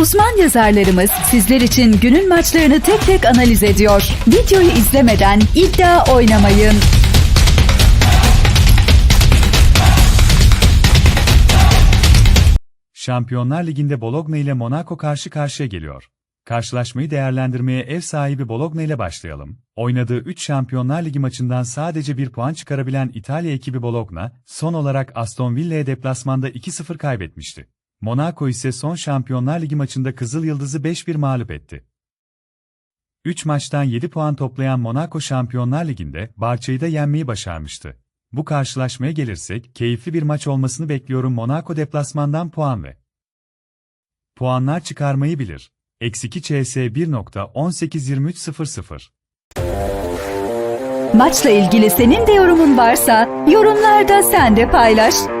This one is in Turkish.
Uzman yazarlarımız sizler için günün maçlarını tek tek analiz ediyor. Videoyu izlemeden iddia oynamayın. Şampiyonlar Ligi'nde Bologna ile Monaco karşı karşıya geliyor. Karşılaşmayı değerlendirmeye ev sahibi Bologna ile başlayalım. Oynadığı 3 Şampiyonlar Ligi maçından sadece bir puan çıkarabilen İtalya ekibi Bologna, son olarak Aston Villa'ya deplasmanda 2-0 kaybetmişti. Monaco ise son Şampiyonlar Ligi maçında Kızıl Yıldız'ı 5-1 mağlup etti. 3 maçtan 7 puan toplayan Monaco Şampiyonlar Ligi'nde Barça'yı da yenmeyi başarmıştı. Bu karşılaşmaya gelirsek, keyifli bir maç olmasını bekliyorum Monaco deplasmandan puan ve puanlar çıkarmayı bilir. Eksi 2 CS 1.182300 Maçla ilgili senin de yorumun varsa yorumlarda sen de paylaş.